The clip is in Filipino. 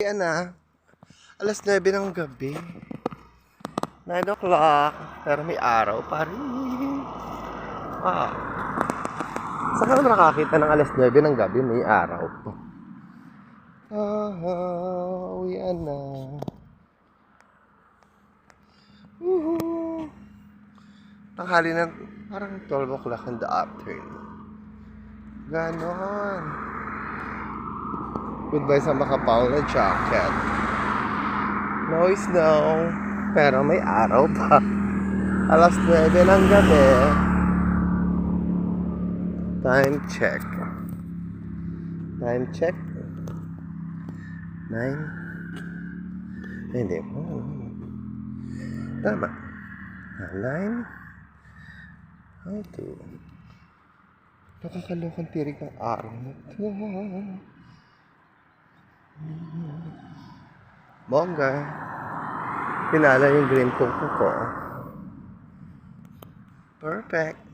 Yan na. Alas 9 ng gabi. 9 o'clock. Pero may araw pa rin. Wow. Saan ka naman nakakita ng alas 9 ng gabi? May araw pa. Ah, uwian na. Woohoo! Tanghali na, parang 12 o'clock in the afternoon. Ganon. Goodbye sa makapaw na jacket. No snow, pero may araw pa. Alas 9 ng gabi. Time check. Time check. 9. Hindi po. Tama. 9. How to? Nakakalokang tirig ng araw na to. Bongga. Pinala yung green coco ko. Perfect.